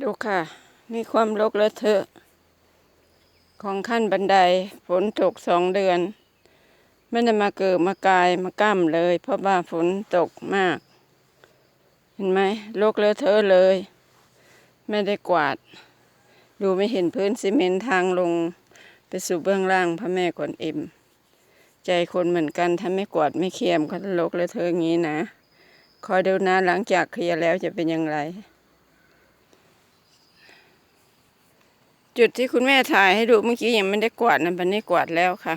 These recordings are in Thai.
ดูค่ะ มีความรกและเทอะ ของขั้นบันไดฝนตกสองเดือน ไม่ได้มาเกิดมากายมาก้ำเลย เพราะว่าฝนตกมาก เห็นไหมรกเลอะเทอะเลย ไม่ได้กวาด ดูไม่เห็นพื้นซีเมนต์ทางลง ไปสู่เบื้องล่างพระแม่กวนอิมใจคนเหมือนกันถ้าไม่กวาดไม่เคียมก็รกเลอะเทอะอย่างนี้นะ คอยดูนะหลังจากเคลียร์แล้วจะเป็นอย่างไร จุดที่คุณแม่ถ่ายให้ดูเมื่อกี้ยังไม่ได้กวาดนะบันนี้กวาดแล้วค่ะ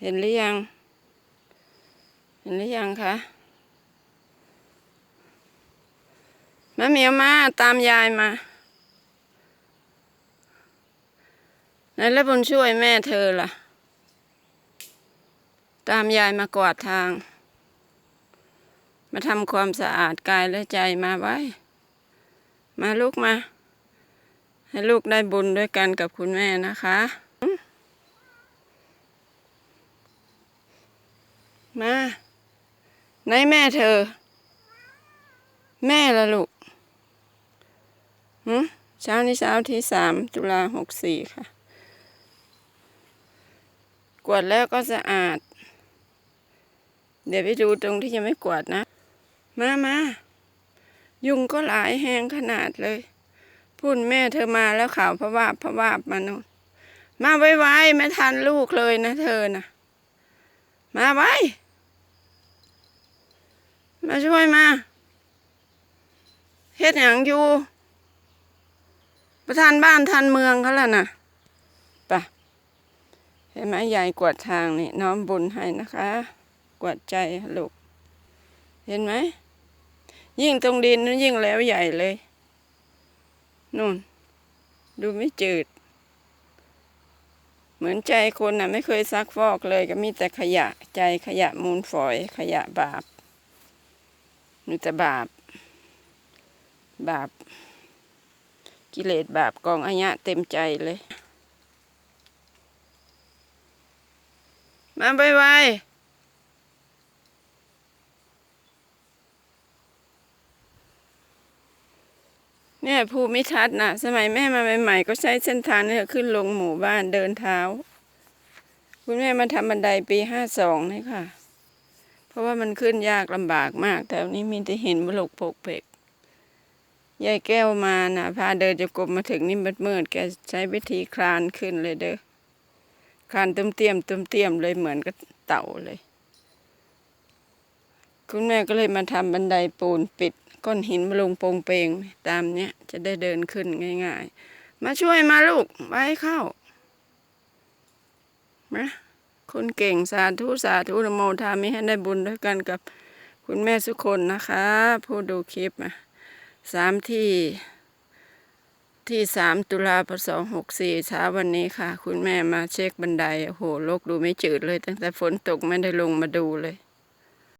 เห็นหรือยัง เห็นหรือยังคะมาเมียวมาตามยายมาไหนแล้วบุญช่วยแม่เธอล่ะ ตามยายมากวาดทาง มาทำความสะอาดกายและใจมาไว้ มาลูกมา ให้ลูกได้บุญด้วยกันกับคุณแม่นะคะ มาไหนแม่เธอ แม่ละลูกหืมเช้านี้เช้าที่สามตุลาหกสี่ค่ะ กวาดแล้วก็สะอาด เดี๋ยวไปดูตรงที่ยังไม่กวาดนะ มามายุงก็หลายแหงขนาดเลย พุ่นแม่เธอมาแล้วข่าวพระวาบพระวาบมาโน่นมาไวๆไม่ทันลูกเลยนะเธอนะมาไวมาช่วยมาเฮ็ดหยังอยู่ประธานบ้านทันเมืองเขาแล้วนะไปะเห็นไหมยายกวดทางนี่น้อมบุญให้นะคะ กวดใจลูก เห็นไหม ยิ่งตรงดินนั้นยิ่งแล้วใหญ่เลย นู่น ดูไม่จืด เหมือนใจคนน่ะ ไม่เคยซักฟอกเลย ก็มีแต่ขยะใจขยะมูลฝอย ขยะบาปมีแต่บาป บาป กิเลสบาปกองอายะเต็มใจเลย มาไวๆ เนี่ยภูมิทัศน์นะสมัยแม่มาใหม่ๆก็ใช้เส้นทางนี้ขึ้นลงหมู่บ้านเดินเท้า คุณแม่มาทำบันไดปีห้าสองนี่ค่ะ เพราะว่ามันขึ้นยากลำบากมากแต่วันนี้มีแต่หินบลกโปกเพกยายแก้วมาน่ะ พาเดินจะกลมมาถึงนี่มืดๆแกใช้วิธีคลานขึ้นเลยเด้อคลานเติมเตียมเติมเตียมเลยเหมือนกับเต่าเลย คุณแม่ก็เลยมาทำบันไดปูนปิดก้อนหินมาลงโปงเปงตามเนี้ยจะได้เดินขึ้นง่าย ๆ มาช่วยมาลูกไว้เข้ามาคนเก่งสาธุสาธุนโมทามิให้ได้บุญด้วยกันกับคุณแม่สุคนนะคะ ผู้ดูคลิปสามที่ ที่สามตุลาพศหกสี่เช้าวันนี้ค่ะ คุณแม่มาเช็คบันไดโอ้โหโลกดูไม่จืดเลย ตั้งแต่ฝนตกไม่ได้ลงมาดูเลย